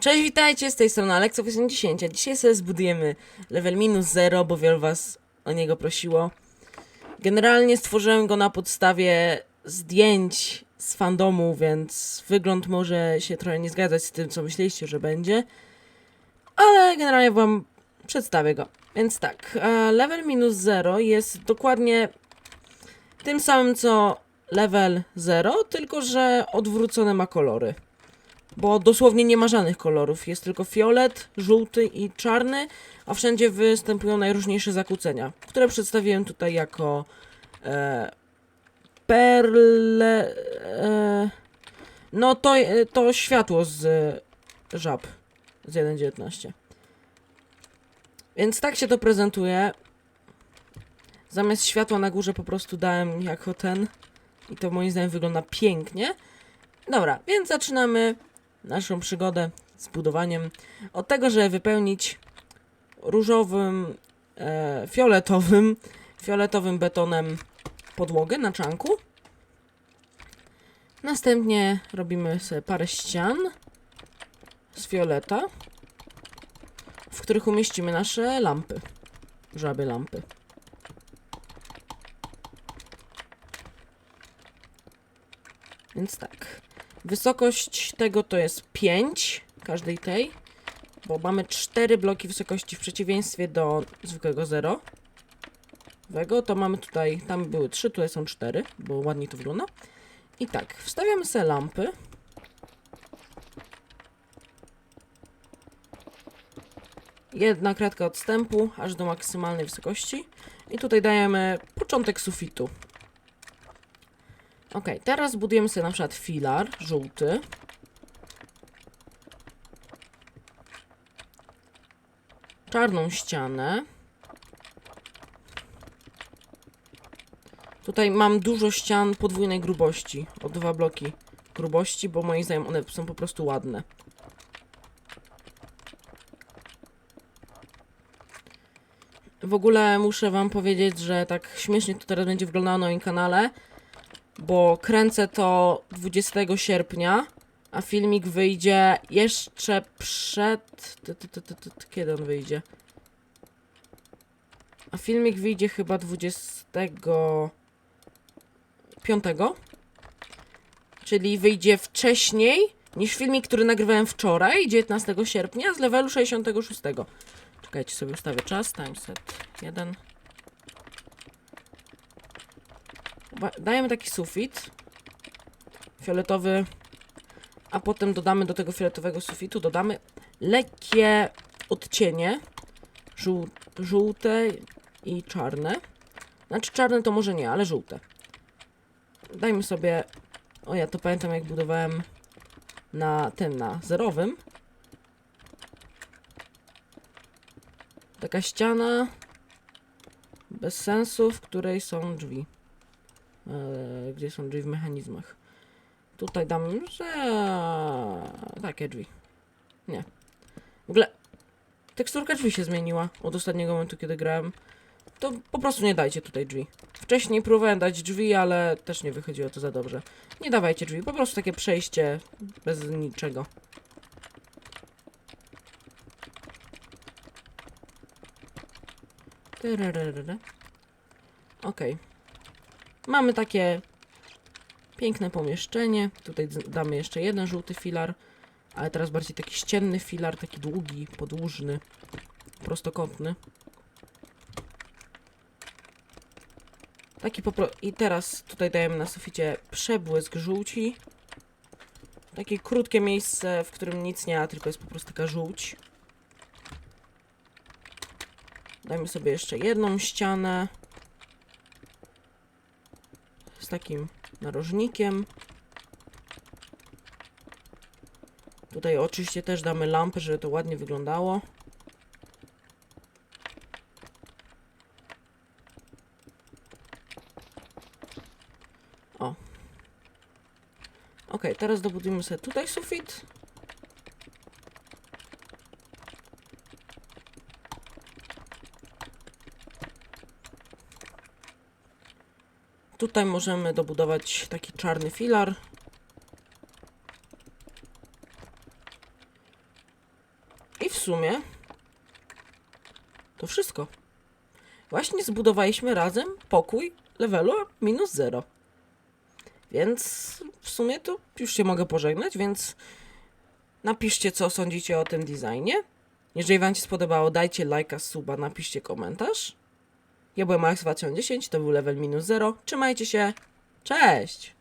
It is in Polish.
Cześć, witajcie, z tej strony Alekso 80. Dzisiaj sobie zbudujemy level minus 0, bo wielu was o niego prosiło. Generalnie stworzyłem go na podstawie zdjęć z fandomu, więc wygląd może się trochę nie zgadzać z tym, co myśleliście, że będzie. Ale generalnie wam przedstawię go. Więc tak, e, level minus 0 jest dokładnie tym samym co level 0, tylko że odwrócone ma kolory bo dosłownie nie ma żadnych kolorów. Jest tylko fiolet, żółty i czarny, a wszędzie występują najróżniejsze zakłócenia, które przedstawiłem tutaj jako e, perle. E, no to, to światło z żab z 1.19. Więc tak się to prezentuje. Zamiast światła na górze po prostu dałem jako ten. I to moim zdaniem wygląda pięknie. Dobra, więc zaczynamy naszą przygodę z budowaniem od tego, żeby wypełnić różowym, e, fioletowym, fioletowym betonem podłogę na czanku. Następnie robimy sobie parę ścian z fioleta, w których umieścimy nasze lampy, żaby lampy. Więc tak. Wysokość tego to jest 5, każdej tej, bo mamy 4 bloki wysokości w przeciwieństwie do zwykłego 0. Wego, to mamy tutaj, tam były 3, tutaj są 4, bo ładniej to wygląda. I tak, wstawiamy sobie lampy. Jedna kratka odstępu, aż do maksymalnej wysokości. I tutaj dajemy początek sufitu. Ok, teraz budujemy sobie na przykład filar żółty. Czarną ścianę. Tutaj mam dużo ścian podwójnej grubości. O dwa bloki grubości, bo moim zdaniem one są po prostu ładne. W ogóle muszę wam powiedzieć, że tak śmiesznie to teraz będzie wyglądało na moim kanale bo kręcę to 20 sierpnia, a filmik wyjdzie jeszcze przed. Kiedy on wyjdzie? A filmik wyjdzie chyba 25. Czyli wyjdzie wcześniej niż filmik, który nagrywałem wczoraj, 19 sierpnia, z levelu 66. Czekajcie, sobie ustawię czas. Timeset 1. dajemy taki sufit fioletowy, a potem dodamy do tego fioletowego sufitu, dodamy lekkie odcienie żół żółte i czarne. Znaczy czarne to może nie, ale żółte. Dajmy sobie, o ja to pamiętam jak budowałem na tym, na zerowym. Taka ściana bez sensu, w której są drzwi. Eee, gdzie są drzwi w mechanizmach. Tutaj dam, że takie drzwi. Nie. W ogóle teksturka drzwi się zmieniła od ostatniego momentu, kiedy grałem. To po prostu nie dajcie tutaj drzwi. Wcześniej próbowałem dać drzwi, ale też nie wychodziło to za dobrze. Nie dawajcie drzwi, po prostu takie przejście bez niczego. Okej. Mamy takie piękne pomieszczenie. Tutaj damy jeszcze jeden żółty filar, ale teraz bardziej taki ścienny filar, taki długi, podłużny, prostokątny. Taki popro... I teraz tutaj dajemy na suficie przebłysk żółci. Takie krótkie miejsce, w którym nic nie ma, tylko jest po prostu taka żółć. Dajmy sobie jeszcze jedną ścianę takim narożnikiem. Tutaj oczywiście też damy lampę, żeby to ładnie wyglądało. O. Ok, teraz dobudujemy sobie tutaj sufit. Tutaj możemy dobudować taki czarny filar. I w sumie to wszystko. Właśnie zbudowaliśmy razem pokój levelu minus 0. Więc w sumie to już się mogę pożegnać, więc napiszcie co sądzicie o tym designie. Jeżeli wam się spodobało, dajcie lajka, suba, napiszcie komentarz. Ja byłem Alex 2010, to był level minus 0. Trzymajcie się. Cześć!